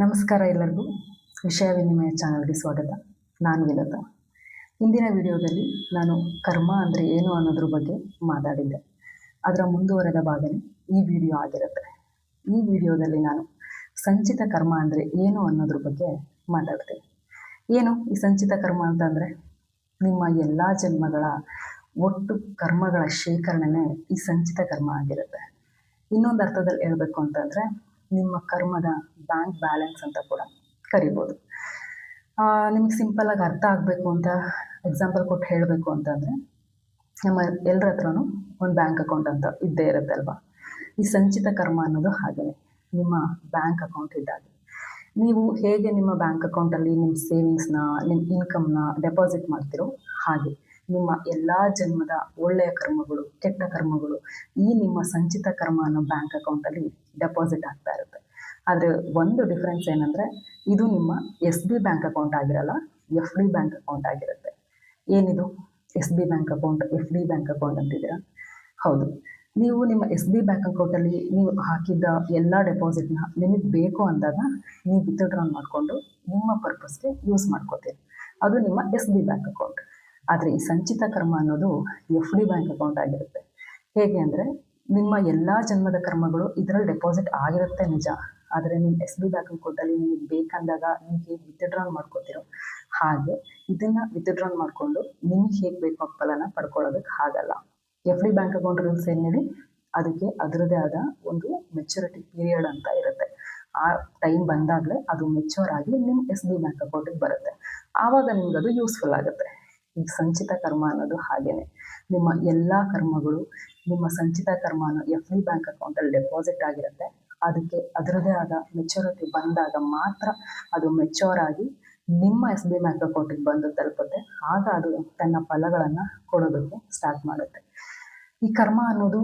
ನಮಸ್ಕಾರ ಎಲ್ಲರಿಗೂ. ವಿಷಯ ವಿನಿಮಯ ಚಾನಲ್ಗೆ ಸ್ವಾಗತ. ನಾನು ವಿಲತಾ ಇಂದಿನ ವಿಡಿಯೋದಲ್ಲಿ ನಾನು ಕರ್ಮ ಅಂದರೆ ಏನು ಅನ್ನೋದ್ರ ಬಗ್ಗೆ ಮಾತಾಡಿದ್ದೆ. ಅದರ ಮುಂದುವರೆದ ಭಾಗನೇ ಈ ವಿಡಿಯೋ ಆಗಿರುತ್ತೆ. ಈ ವಿಡಿಯೋದಲ್ಲಿ ನಾನು ಸಂಚಿತ ಕರ್ಮ ಅಂದರೆ ಏನು ಅನ್ನೋದ್ರ ಬಗ್ಗೆ ಮಾತಾಡ್ತೀನಿ. ಏನು ಈ ಸಂಚಿತ ಕರ್ಮ ಅಂತಂದರೆ ನಿಮ್ಮ ಎಲ್ಲ ಜನ್ಮಗಳ ಒಟ್ಟು ಕರ್ಮಗಳ ಶೇಖರಣೆನೇ ಈ ಸಂಚಿತ ಕರ್ಮ ಆಗಿರುತ್ತೆ. ಇನ್ನೊಂದು ಅರ್ಥದಲ್ಲಿ ಹೇಳಬೇಕು ಅಂತಂದರೆ ನಿಮ್ಮ ಕರ್ಮದ ಬ್ಯಾಂಕ್ ಬ್ಯಾಲೆನ್ಸ್ ಅಂತ ಕೂಡ ಕರಿಬೋದು. ನಿಮಗೆ ಸಿಂಪಲ್ಲಾಗಿ ಅರ್ಥ ಆಗಬೇಕು ಅಂತ ಎಕ್ಸಾಂಪಲ್ ಕೊಟ್ಟು ಹೇಳಬೇಕು ಅಂತಂದರೆ, ನಮ್ಮ ಎಲ್ಲರ ಹತ್ರನೂ ಒಂದು ಬ್ಯಾಂಕ್ ಅಕೌಂಟ್ ಅಂತ ಇದ್ದೇ ಇರುತ್ತೆ ಅಲ್ವಾ? ಈ ಸಂಚಿತ ಕರ್ಮ ಅನ್ನೋದು ಹಾಗೆಯೇ ನಿಮ್ಮ ಬ್ಯಾಂಕ್ ಅಕೌಂಟ್ ಇದ್ದಾಗೆ. ನೀವು ಹೇಗೆ ನಿಮ್ಮ ಬ್ಯಾಂಕ್ ಅಕೌಂಟಲ್ಲಿ ನಿಮ್ಮ ಸೇವಿಂಗ್ಸ್ನ ನಿಮ್ಮ ಇನ್ಕಮ್ನ ಡೆಪಾಸಿಟ್ ಮಾಡ್ತಿರೋ ಹಾಗೆ. ನಿಮ್ಮ ಎಲ್ಲ ಜನ್ಮದ ಒಳ್ಳೆಯ ಕರ್ಮಗಳು, ಕೆಟ್ಟ ಕರ್ಮಗಳು ಈ ನಿಮ್ಮ ಸಂಚಿತ ಕರ್ಮ ಅನ್ನೋ ಬ್ಯಾಂಕ್ ಅಕೌಂಟಲ್ಲಿ ಡೆಪಾಸಿಟ್ ಆಗ್ತಾ ಇರುತ್ತೆ. ಆದರೆ ಒಂದು ಡಿಫ್ರೆನ್ಸ್ ಏನಂದರೆ ಇದು ನಿಮ್ಮ ಎಸ್ ಬಿ ಬ್ಯಾಂಕ್ ಅಕೌಂಟ್ ಆಗಿರಲ್ಲ ಎಫ್ ಡಿ ಬ್ಯಾಂಕ್ ಅಕೌಂಟ್ ಆಗಿರುತ್ತೆ. ಏನಿದು? S B bank account F D bank account ಅಂತಿದ್ದೀರಾ? ಹೌದು. ನೀವು ನಿಮ್ಮ ಎಸ್ ಬಿ ಬ್ಯಾಂಕ್ ಅಕೌಂಟಲ್ಲಿ ನೀವು ಹಾಕಿದ್ದ ಎಲ್ಲ ಡೆಪಾಸಿಟ್ನ ನಿಮಗೆ ಬೇಕು ಅಂದಾಗ ನೀವು ವಿತ್ಡ್ರಾನ್ ಮಾಡಿಕೊಂಡು ನಿಮ್ಮ ಪರ್ಪಸ್ಗೆ ಯೂಸ್ ಮಾಡ್ಕೋತೀರಿ. ಅದು ನಿಮ್ಮ ಎಸ್ ಬಿ ಬ್ಯಾಂಕ್ ಅಕೌಂಟ್ ಆದರೆ ಈ ಸಂಚಿತ ಕರ್ಮ ಅನ್ನೋದು ಎಫ್ ಡಿ ಬ್ಯಾಂಕ್ ಅಕೌಂಟ್ ಆಗಿರುತ್ತೆ. ಹೇಗೆ ಅಂದರೆ ನಿಮ್ಮ ಎಲ್ಲ ಜನ್ಮದ ಕರ್ಮಗಳು ಇದರಲ್ಲಿ ಡೆಪಾಸಿಟ್ ಆಗಿರುತ್ತೆ ನಿಜ. ಆದರೆ ನಿಮ್ಮ ಎಸ್ ಬಿ ಬ್ಯಾಂಕ್ ಅಕೌಂಟಲ್ಲಿ ನಿಮಗೆ ಬೇಕಂದಾಗ ನೀವು ಹೇಗೆ ವಿತ್ಡ್ರಾನ್ ಮಾಡ್ಕೋತಿರೋ ಹಾಗೆ ಇದನ್ನು ವಿತ್ಡ್ರಾನ್ ಮಾಡಿಕೊಂಡು ನಿಮ್ಗೆ ಹೇಗೆ ಬೇಕು ಫಲನ ಪಡ್ಕೊಳ್ಳೋದಕ್ಕೆ ಆಗಲ್ಲ F D bank account rules ಏನು ಹೇಳಿ? ಅದಕ್ಕೆ ಅದರದೇ ಆದ ಒಂದು ಮೆಚುರಿಟಿ ಪೀರಿಯಡ್ ಅಂತ ಇರುತ್ತೆ. ಆ ಟೈಮ್ ಬಂದಾಗಲೇ ಅದು ಮೆಚೂರ್ ಆಗಿ ನಿಮ್ಮ ಎಸ್ ಬಿ ಬ್ಯಾಂಕ್ ಅಕೌಂಟಿಗೆ ಬರುತ್ತೆ. ಆವಾಗ ನಿಮ್ಗೆ ಅದು ಯೂಸ್ಫುಲ್ ಆಗುತ್ತೆ. ಸಂಚಿತ ಕರ್ಮ ಅನ್ನೋದು ಹಾಗೇನೆ. ನಿಮ್ಮ ಎಲ್ಲ ಕರ್ಮಗಳು ನಿಮ್ಮ ಸಂಚಿತ ಕರ್ಮ ಅನ್ನೋ ಎಫ್ ಡಿ ಬ್ಯಾಂಕ್ ಅಕೌಂಟಲ್ಲಿ ಡೆಪಾಸಿಟ್ ಆಗಿರುತ್ತೆ. ಅದಕ್ಕೆ ಅದರದೇ ಆದ ಮೆಚುರಿಟಿ ಬಂದಾಗ ಮಾತ್ರ ಅದು ಮೆಚ್ಯೂರ್ ಆಗಿ ನಿಮ್ಮ ಎಸ್ ಬಿ ಬ್ಯಾಂಕ್ ಅಕೌಂಟಿಗೆ ಬಂದು ತಲುಪುತ್ತೆ. ಆಗ ಅದು ತನ್ನ ಫಲಗಳನ್ನು ಕೊಡೋದಕ್ಕೆ ಸ್ಟಾರ್ಟ್ ಮಾಡುತ್ತೆ. ಈ ಕರ್ಮ ಅನ್ನೋದು,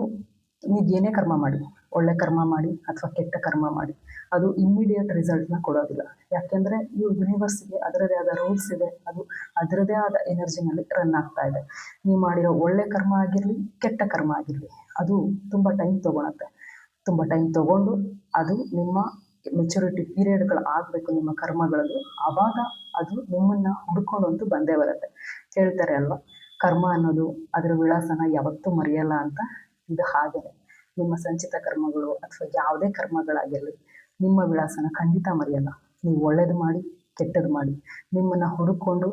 ನೀವು ಏನೇ ಕರ್ಮ ಮಾಡಿ, ಒಳ್ಳೆ ಕರ್ಮ ಮಾಡಿ ಅಥವಾ ಕೆಟ್ಟ ಕರ್ಮ ಮಾಡಿ ಅದು ಇಮ್ಮಿಡಿಯೇಟ್ ರಿಸಲ್ಟ್ನ ಕೊಡೋದಿಲ್ಲ. ಯಾಕೆಂದರೆ ಈ ಯೂನಿವರ್ಸ್ಗೆ ಅದರದೇ ಆದ ರೂಲ್ಸ್ ಇದೆ. ಅದು ಅದರದೇ ಆದ ಎನರ್ಜಿನಲ್ಲಿ ರನ್ ಆಗ್ತಾ ಇದೆ. ನೀವು ಮಾಡಿರೋ ಒಳ್ಳೆ ಕರ್ಮ ಆಗಿರಲಿ, ಕೆಟ್ಟ ಕರ್ಮ ಆಗಿರಲಿ, ಅದು ತುಂಬ ಟೈಮ್ ತಗೊಳತ್ತೆ. ತುಂಬ ಟೈಮ್ ತಗೊಂಡು ಅದು ನಿಮ್ಮ ಮೆಚುರಿಟಿ ಪೀರಿಯಡ್ಗಳು ಆಗಬೇಕು, ನಿಮ್ಮ ಕರ್ಮಗಳಲ್ಲಿ. ಆವಾಗ ಅದು ನಿಮ್ಮನ್ನು ಹುಡ್ಕೊಂಡಂತೂ ಬಂದೇ ಬರುತ್ತೆ. ಹೇಳ್ತಾರೆ ಅಲ್ವಾ? ಕರ್ಮ ಅನ್ನೋದು ಅದರ ವಿಳಾಸನ ಯಾವತ್ತೂ ಮರೆಯಲ್ಲ ಅಂತ ಇದು ಹಾಗೆ ನಿಮ್ಮ ಸಂಚಿತ ಕರ್ಮಗಳು ಅಥವಾ ಯಾವುದೇ ಕರ್ಮಗಳಾಗಿರಲಿ ನಿಮ್ಮ ವಿಳಾಸನ ಖಂಡಿತ ಮರೆಯಲ್ಲ. ನೀವು ಒಳ್ಳೇದು ಮಾಡಿ ಕೆಟ್ಟದ್ದು ಮಾಡಿ. ನಿಮ್ಮನ್ನು ಹುಡುಕೊಂಡು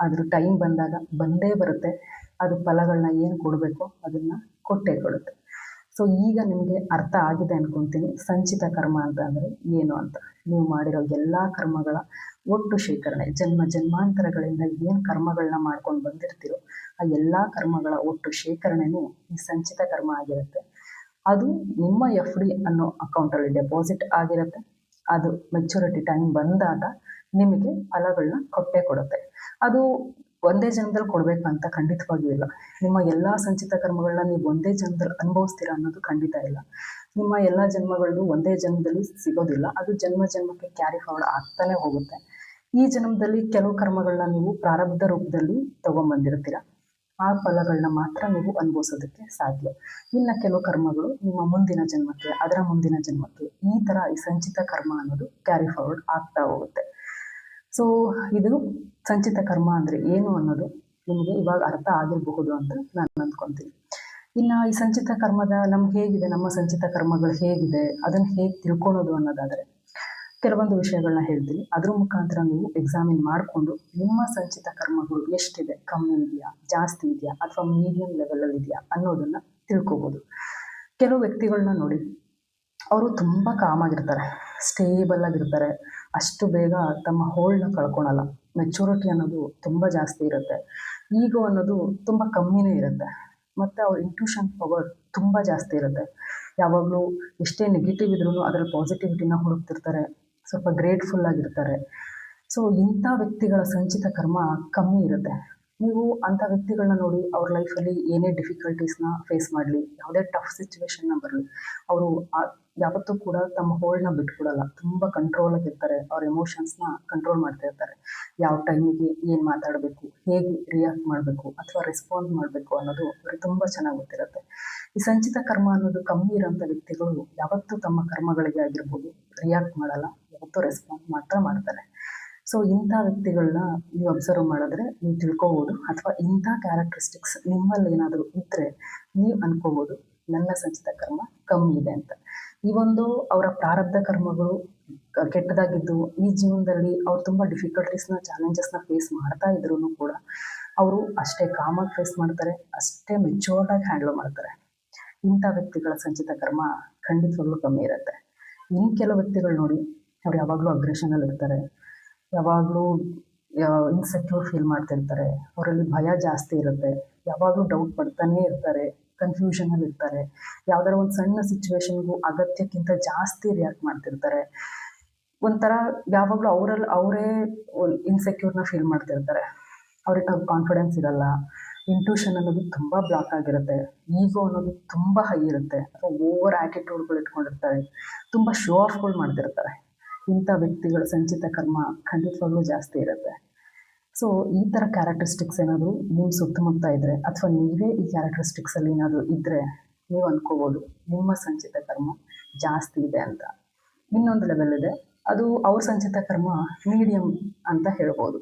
ಅದ್ರ ಟೈಮ್ ಬಂದಾಗ ಬಂದೇ ಬರುತ್ತೆ. ಅದು ಫಲಗಳನ್ನ ಏನು ಕೊಡಬೇಕು ಅದನ್ನು ಕೊಟ್ಟೇ ಕೊಡುತ್ತೆ. ಸೊ ಈಗ ನಿಮಗೆ ಅರ್ಥ ಆಗಿದೆ ಅಂದ್ಕೊತೀನಿ ಸಂಚಿತ ಕರ್ಮ ಅಂತ ಅಂದರೆ ಏನು ಅಂತ? ನೀವು ಮಾಡಿರೋ ಎಲ್ಲ ಕರ್ಮಗಳ ಒಟ್ಟು ಶೇಖರಣೆ, ಜನ್ಮ ಜನ್ಮಾಂತರಗಳಿಂದ ಏನು ಕರ್ಮಗಳನ್ನ ಮಾಡ್ಕೊಂಡು ಬಂದಿರ್ತೀರೋ, ಆ ಎಲ್ಲ ಕರ್ಮಗಳ ಒಟ್ಟು ಶೇಖರಣೆನೇ ಈ ಸಂಚಿತ ಕರ್ಮ ಆಗಿರುತ್ತೆ. ಅದು ನಿಮ್ಮ ಎಫ್ ಡಿ ಅನ್ನೋ ಅಕೌಂಟಲ್ಲಿ ಡೆಪಾಸಿಟ್ ಆಗಿರುತ್ತೆ. ಅದು ಮೆಚುರಿಟಿ ಟೈಮ್ ಬಂದಾಗ ನಿಮಗೆ ಫಲಗಳನ್ನ ಕೊಟ್ಟೇ ಕೊಡುತ್ತೆ. ಅದು ಒಂದೇ ಜನ್ಮದಲ್ಲಿ ಕೊಡಬೇಕಂತ ಖಂಡಿತವಾಗಿಯೂ ಇಲ್ಲ. ನಿಮ್ಮ ಎಲ್ಲ ಸಂಚಿತ ಕರ್ಮಗಳನ್ನ ನೀವು ಒಂದೇ ಜನ್ಮದಲ್ಲಿ ಅನುಭವಿಸ್ತೀರಾ ಅನ್ನೋದು ಖಂಡಿತ ಇಲ್ಲ. ನಿಮ್ಮ ಎಲ್ಲ ಜನ್ಮಗಳು ಒಂದೇ ಜನ್ಮದಲ್ಲಿ ಸಿಗೋದಿಲ್ಲ. ಅದು ಜನ್ಮ ಜನ್ಮಕ್ಕೆ ಕ್ಯಾರಿ ಫಾರ್ವರ್ಡ್ ಆಗ್ತಾನೆ ಹೋಗುತ್ತೆ. ಈ ಜನ್ಮದಲ್ಲಿ ಕೆಲವು ಕರ್ಮಗಳನ್ನ ನೀವು ಪ್ರಾರಬ್ಧ ರೂಪದಲ್ಲಿ ತೊಗೊಂಬಂದಿರ್ತೀರ. ಆ ಫಲಗಳನ್ನ ಮಾತ್ರ ನೀವು ಅನುಭವಿಸೋದಕ್ಕೆ ಸಾಧ್ಯ. ಇನ್ನು ಕೆಲವು ಕರ್ಮಗಳು ನಿಮ್ಮ ಮುಂದಿನ ಜನ್ಮಕ್ಕೆ, ಅದರ ಮುಂದಿನ ಜನ್ಮಕ್ಕೆ ಈ ಥರ ಈ ಸಂಚಿತ ಕರ್ಮ ಅನ್ನೋದು ಕ್ಯಾರಿ ಫಾರ್ವರ್ಡ್ ಆಗ್ತಾ ಹೋಗುತ್ತೆ. ಸೊ ಇದು ಸಂಚಿತ ಕರ್ಮ ಅಂದರೆ ಏನು ಅನ್ನೋದು ನಿಮಗೆ ಇವಾಗ ಅರ್ಥ ಆಗಿರಬಹುದು ಅಂತ ನಾನು ಅಂದ್ಕೊತೀನಿ. ಇನ್ನು ಈ ಸಂಚಿತ ಕರ್ಮದ ನಮ್ಗೆ ಹೇಗಿದೆ, ನಮ್ಮ ಸಂಚಿತ ಕರ್ಮಗಳು ಹೇಗಿದೆ, ಅದನ್ನು ಹೇಗೆ ತಿಳ್ಕೊಳೋದು ಅನ್ನೋದಾದರೆ ಕೆಲವೊಂದು ವಿಷಯಗಳನ್ನ ಹೇಳ್ತೀನಿ. ಅದ್ರ ಮುಖಾಂತರ ನೀವು ಎಕ್ಸಾಮಿನ್ ಮಾಡಿಕೊಂಡು ನಿಮ್ಮ ಸಂಚಿತ ಕರ್ಮಗಳು ಎಷ್ಟಿದೆ? ಕಮ್ಮಿ ಇದೆಯಾ? ಜಾಸ್ತಿ ಇದೆಯಾ? ಅಥವಾ ಮೀಡಿಯಂ ಲೆವೆಲಲ್ಲಿ ಇದೆಯಾ? ಅನ್ನೋದನ್ನು ತಿಳ್ಕೊಬೋದು. ಕೆಲವು ವ್ಯಕ್ತಿಗಳನ್ನ ನೋಡಿ, ಅವರು ತುಂಬ ಕಾಮಾಗಿರ್ತಾರೆ ಸ್ಟೇಬಲ್ ಆಗಿರ್ತಾರೆ. ಅಷ್ಟು ಬೇಗ ತಮ್ಮ ಹೋಲ್ನ ಕಳ್ಕೊಳಲ್ಲ. ಮೆಚುರಿಟಿ ಅನ್ನೋದು ತುಂಬ ಜಾಸ್ತಿ ಇರುತ್ತೆ. ಈಗ ಅನ್ನೋದು ತುಂಬ ಕಮ್ಮಿನೇ ಇರುತ್ತೆ. ಮತ್ತು ಅವ್ರ ಇಂಟ್ಯೂಷನ್ ಪವರ್ ತುಂಬ ಜಾಸ್ತಿ ಇರುತ್ತೆ. ಯಾವಾಗಲೂ ಎಷ್ಟೇ ನೆಗೆಟಿವ್ ಇದ್ರೂ ಅದರ ಪಾಸಿಟಿವಿಟಿನ ಹುಡುಕ್ತಿರ್ತಾರೆ. ಸ್ವಲ್ಪ ಗ್ರೇಟ್ಫುಲ್ ಆಗಿರ್ತಾರೆ. ಸೊ ಇಂಥ ವ್ಯಕ್ತಿಗಳ ಸಂಚಿತ ಕರ್ಮ ಕಮ್ಮಿ ಇರುತ್ತೆ. ನೀವು ಅಂಥ ವ್ಯಕ್ತಿಗಳನ್ನ ನೋಡಿ ಅವ್ರ ಲೈಫಲ್ಲಿ ಏನೇ ಡಿಫಿಕಲ್ಟೀಸ್ನ ಫೇಸ್ ಮಾಡಲಿ, ಯಾವುದೇ ಟಫ್ ಸಿಚುವೇಶನ್ನ ಬರಲಿ, ಅವರು ಯಾವತ್ತೂ ಕೂಡ ತಮ್ಮ ಹೋಲ್ಡ್ನ ಬಿಟ್ಕೊಡಲ್ಲ ತುಂಬ ಕಂಟ್ರೋಲ್ ಇರ್ತಾರೆ. ಅವ್ರ ಎಮೋಷನ್ಸ್ನ ಕಂಟ್ರೋಲ್ ಮಾಡ್ತಾ ಇರ್ತಾರೆ. ಯಾವ ಟೈಮಿಗೆ ಏನು ಮಾತಾಡಬೇಕು, ಹೇಗೆ ರಿಯಾಕ್ಟ್ ಮಾಡಬೇಕು, ಅಥವಾ ರೆಸ್ಪಾನ್ಸ್ ಮಾಡಬೇಕು ಅನ್ನೋದು ಅವ್ರಿಗೆ ತುಂಬ ಚೆನ್ನಾಗಿ ಗೊತ್ತಿರುತ್ತೆ. ಈ ಸಂಚಿತ ಕರ್ಮ ಅನ್ನೋದು ಕಮ್ಮಿ ಇರೋಂಥ ವ್ಯಕ್ತಿಗಳು ಯಾವತ್ತೂ ತಮ್ಮ ಕರ್ಮಗಳಿಗೆ ಆಗಿರ್ಬೋದು ರಿಯಾಕ್ಟ್ ಮಾಡಲ್ಲ. ಯಾವತ್ತೂ ರೆಸ್ಪಾಂಡ್ ಮಾತ್ರ ಮಾಡ್ತಾರೆ ಸೊ ಇಂಥ ವ್ಯಕ್ತಿಗಳನ್ನ ನೀವು ಅಬ್ಸರ್ವ್ ಮಾಡಿದ್ರೆ ನೀವು ತಿಳ್ಕೊಬೋದು. ಅಥವಾ ಇಂಥ ಕ್ಯಾರೆಕ್ಟರಿಸ್ಟಿಕ್ಸ್ ನಿಮ್ಮಲ್ಲಿ ಏನಾದರೂ ಇದ್ರೆ ನೀವು ಅನ್ಕೋಬೋದು. ನನ್ನ ಸಂಚಿತ ಕರ್ಮ ಕಮ್ಮಿ ಇದೆ ಅಂತ. ಈ ಒಂದು ಅವರ ಪ್ರಾರಬ್ಧ ಕರ್ಮಗಳು ಕೆಟ್ಟದಾಗಿದ್ದು, ಈ ಜೀವನದಲ್ಲಿ ಅವ್ರು ತುಂಬ ಡಿಫಿಕಲ್ಟೀಸ್ನ ಚಾಲೆಂಜಸ್ನ ಫೇಸ್ ಮಾಡ್ತಾ ಇದ್ರು ಕೂಡ ಅವರು ಅಷ್ಟೇ ಕಾಮಾಗಿ ಫೇಸ್ ಮಾಡ್ತಾರೆ, ಅಷ್ಟೇ ಮೆಚೂರ್ಡಾಗಿ ಹ್ಯಾಂಡಲ್ ಮಾಡ್ತಾರೆ. ಇಂಥ ವ್ಯಕ್ತಿಗಳ ಸಂಚಿತ ಕರ್ಮ ಖಂಡಿತವಾಗ್ಲೂ ಕಮ್ಮಿ ಇರುತ್ತೆ. ಇನ್ನು ಕೆಲವು ವ್ಯಕ್ತಿಗಳು ನೋಡಿ ಅವ್ರು ಯಾವಾಗಲೂ ಅಗ್ರೆಷನಲ್ಲಿ ಇರ್ತಾರೆ. ಯಾವಾಗಲೂ ಇನ್ಸೆಕ್ಯೂರ್ ಫೀಲ್ ಮಾಡ್ತಿರ್ತಾರೆ. ಅವರಲ್ಲಿ ಭಯ ಜಾಸ್ತಿ ಇರುತ್ತೆ. ಯಾವಾಗಲೂ ಡೌಟ್ ಪಡ್ತಾನೇ ಇರ್ತಾರೆ. ಕನ್ಫ್ಯೂಷನಲ್ಲಿ ಇರ್ತಾರೆ. ಯಾವ್ದಾರ ಒಂದು ಸಣ್ಣ ಸಿಚುವೇಶನ್ಗೂ ಅಗತ್ಯಕ್ಕಿಂತ ಜಾಸ್ತಿ ರಿಯಾಕ್ಟ್ ಮಾಡ್ತಿರ್ತಾರೆ. ಒಂಥರ ಯಾವಾಗಲೂ ಅವರಲ್ಲಿ, ಅವರೇ ಇನ್ಸೆಕ್ಯೂರ್ನ ಫೀಲ್ ಮಾಡ್ತಿರ್ತಾರೆ. ಅವ್ರಿಗೆ ಕಾನ್ಫಿಡೆನ್ಸ್ ಇರಲ್ಲ. ಇಂಟ್ಯೂಷನ್ ಅನ್ನೋದು ತುಂಬ ಬ್ಲಾಕ್ ಆಗಿರುತ್ತೆ. ಈಗೋ ಅನ್ನೋದು ತುಂಬ ಹೈ ಇರುತ್ತೆ. ಅಥವಾ ಓವರ್ ಆ್ಯಟಿಟ್ಯೂಡ್ಗಳು ಇಟ್ಕೊಂಡಿರ್ತಾರೆ. ತುಂಬ ಶೋ ಆಫ್ಗಳು ಮಾಡ್ತಿರ್ತಾರೆ. ಇಂಥ ವ್ಯಕ್ತಿಗಳ ಸಂಚಿತ ಕರ್ಮ ಖಂಡಿತವಾಗ್ಲೂ ಜಾಸ್ತಿ ಇರುತ್ತೆ. ಸೊ ಈ ಥರ ಕ್ಯಾರೆಕ್ಟರಿಸ್ಟಿಕ್ಸ್ ಏನಾದರೂ ನಿಮ್ಮ ಸುತ್ತಮುತ್ತ ಇದ್ದರೆ ಅಥವಾ ನೀವೇ ಈ ಕ್ಯಾರೆಕ್ಟರಿಸ್ಟಿಕ್ಸಲ್ಲಿ ಏನಾದರೂ ಇದ್ದರೆ ನೀವು ಅಂದ್ಕೋಬೋದು ನಿಮ್ಮ ಸಂಚಿತ ಕರ್ಮ ಜಾಸ್ತಿ ಇದೆ ಅಂತ. ಇನ್ನೊಂದು ಲೆವೆಲ್ ಇದೆ, ಅದು ಅವ್ರ ಸಂಚಿತ ಕರ್ಮ ಮೀಡಿಯಂ ಅಂತ ಹೇಳ್ಬೋದು.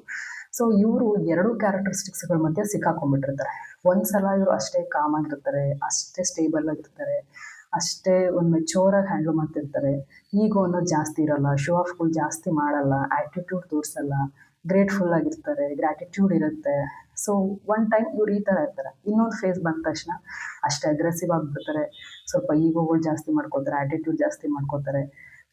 ಸೊ ಇವರು ಎರಡು ಕ್ಯಾರೆಕ್ಟರಿಸ್ಟಿಕ್ಸ್ಗಳ ಮಧ್ಯೆ ಸಿಕ್ಕಾಕೊಂಡ್ಬಿಟ್ಟಿರ್ತಾರೆ. ಒಂದು ಸಲ ಇವರು ಅಷ್ಟೇ ಕಾಮ್ ಆಗಿರ್ತಾರೆ, ಅಷ್ಟೇ ಸ್ಟೇಬಲ್ ಆಗಿರ್ತಾರೆ ಅಷ್ಟೇ ಒಂದು ಮೆಚೋರಾಗಿ ಹ್ಯಾಂಡಲ್ ಮಾಡ್ತಿರ್ತಾರೆ. ಈಗೋ ಅನ್ನೋದು ಜಾಸ್ತಿ ಇರಲ್ಲ. ಶೋ ಆಫ್ಗಳು ಜಾಸ್ತಿ ಮಾಡಲ್ಲ. ಆ್ಯಟಿಟ್ಯೂಡ್ ತೋರಿಸಲ್ಲ. ಗ್ರೇಟ್ಫುಲ್ ಆಗಿರ್ತಾರೆ. ಗ್ರ್ಯಾಟಿಟ್ಯೂಡ್ ಇರುತ್ತೆ. ಸೊ ಒನ್ ಟೈಮ್ ಇವ್ರು ಈ ಥರ ಇರ್ತಾರೆ. ಇನ್ನೊಂದು ಫೇಸ್ ಬಂದ ತಕ್ಷಣ ಅಷ್ಟೇ ಅಗ್ರೆಸಿವ್ ಆಗಿಬಿಡ್ತಾರೆ. ಸ್ವಲ್ಪ ಈಗೋಗಳು ಜಾಸ್ತಿ ಮಾಡ್ಕೋತಾರೆ ಆ್ಯಟಿಟ್ಯೂಡ್ ಜಾಸ್ತಿ ಮಾಡ್ಕೋತಾರೆ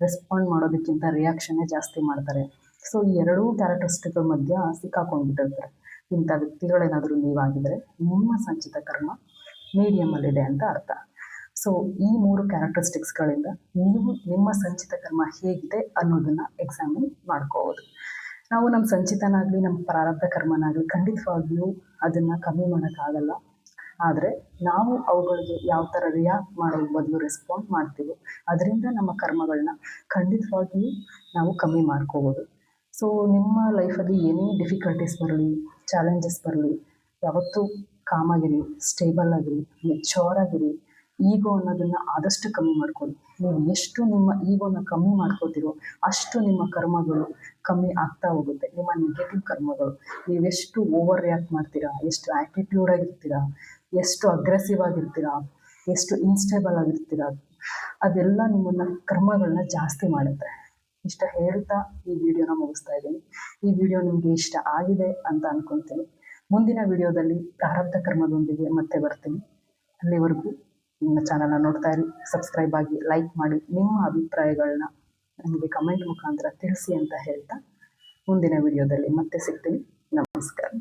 ರೆಸ್ಪಾಂಡ್ ಮಾಡೋದಕ್ಕಿಂತ ರಿಯಾಕ್ಷನ್ನೇ ಜಾಸ್ತಿ ಮಾಡ್ತಾರೆ. ಸೊ ಈ ಎರಡೂ ಕ್ಯಾರೆಕ್ಟರಿಸ್ಟಿಕ್ಗಳ ಮಧ್ಯ ಸಿಕ್ಕಾಕೊಂಡ್ಬಿಟ್ಟಿರ್ತಾರೆ. ಇಂಥ ವ್ಯಕ್ತಿಗಳೇನಾದರೂ ನೀವಾಗಿದ್ದರೆ ನಿಮ್ಮ ಸಂಚಿತ ಕರ್ಮ ಮೀಡಿಯಮಲ್ಲಿದೆ ಅಂತ ಅರ್ಥ. ಸೊ ಈ ಮೂರು ಕ್ಯಾರೆಕ್ಟರಿಸ್ಟಿಕ್ಸ್ಗಳಿಂದ ನೀವು ನಿಮ್ಮ ಸಂಚಿತ ಕರ್ಮ ಹೇಗಿದೆ ಅನ್ನೋದನ್ನು ಎಕ್ಸಾಮಿನ್ ಮಾಡ್ಕೋಬೋದು. ನಾವು ನಮ್ಮ ಸಂಚಿತನಾಗಲಿ ನಮ್ಮ ಪ್ರಾರಬ್ಧ ಕರ್ಮನಾಗಲಿ ಖಂಡಿತವಾಗಿಯೂ ಅದನ್ನು ಕಮ್ಮಿ ಮಾಡೋಕ್ಕಾಗಲ್ಲ. ಆದರೆ ನಾವು ಅವುಗಳಿಗೆ ಯಾವ ಥರ ರಿಯಾಕ್ಟ್ ಮಾಡೋ ಬದಲು ರೆಸ್ಪಾಂಡ್ ಮಾಡ್ತೀವಿ, ಅದರಿಂದ ನಮ್ಮ ಕರ್ಮಗಳನ್ನ ಖಂಡಿತವಾಗಿಯೂ ನಾವು ಕಮ್ಮಿ ಮಾಡ್ಕೋಬೋದು. ಸೊ ನಿಮ್ಮ ಲೈಫಲ್ಲಿ ಏನೇ ಡಿಫಿಕಲ್ಟೀಸ್ ಬರಲಿ ಚಾಲೆಂಜಸ್ ಬರಲಿ, ಯಾವತ್ತೂ ಕಾಮಾಗಿರಿ ಸ್ಟೇಬಲ್ ಆಗಿರಿ ಮೆಚೋರ್ ಆಗಿರಿ ಈಗೋ ಅನ್ನೋದನ್ನ ಆದಷ್ಟು ಕಮ್ಮಿ ಮಾಡ್ಕೊಳ್ಳಿ. ನೀವು ಎಷ್ಟು ನಿಮ್ಮ ಈಗೋನ ಕಮ್ಮಿ ಮಾಡ್ಕೋತಿರೋ ಅಷ್ಟು ನಿಮ್ಮ ಕರ್ಮಗಳು ಕಮ್ಮಿ ಆಗ್ತಾ ಹೋಗುತ್ತೆ. ನಿಮ್ಮ ನೆಗೆಟಿವ್ ಕರ್ಮಗಳು. ನೀವೆಷ್ಟು ಓವರ್ ರಿಯಾಕ್ಟ್ ಮಾಡ್ತೀರಾ, ಎಷ್ಟು ಆ್ಯಟಿಟ್ಯೂಡ್ ಆಗಿರ್ತೀರಾ, ಎಷ್ಟು ಅಗ್ರೆಸಿವ್ ಆಗಿರ್ತೀರಾ, ಎಷ್ಟು ಇನ್ಸ್ಟೇಬಲ್ ಆಗಿರ್ತೀರಾ, ಅದೆಲ್ಲ ನಿಮ್ಮನ್ನ ಕರ್ಮಗಳನ್ನ ಜಾಸ್ತಿ ಮಾಡುತ್ತೆ. ಇಷ್ಟ ಹೇಳ್ತಾ ಈ ವಿಡಿಯೋನ ಮುಗಿಸ್ತಾ ಇದ್ದೀನಿ. ಈ ವಿಡಿಯೋ ನಿಮಗೆ ಇಷ್ಟ ಆಗಿದೆ ಅಂತ ಅನ್ಕೊಂತೀನಿ. ಮುಂದಿನ ವಿಡಿಯೋದಲ್ಲಿ ಪ್ರಾರಬ್ಧ ಕರ್ಮದೊಂದಿಗೆ ಮತ್ತೆ ಬರ್ತೀನಿ. ಅಲ್ಲಿವರೆಗೂ ನಿಮ್ಮ ಚಾನಲ್ನ ನೋಡ್ತಾ ಇರಿ ಸಬ್ಸ್ಕ್ರೈಬ್ ಆಗಿ ಲೈಕ್ ಮಾಡಿ, ನಿಮ್ಮ ಅಭಿಪ್ರಾಯಗಳನ್ನ ನನಗೆ ಕಮೆಂಟ್ ಮುಖಾಂತರ ತಿಳಿಸಿ ಅಂತ ಹೇಳ್ತಾ ಮುಂದಿನ ವಿಡಿಯೋದಲ್ಲಿ ಮತ್ತೆ ಸಿಗ್ತೀನಿ. ನಮಸ್ಕಾರ.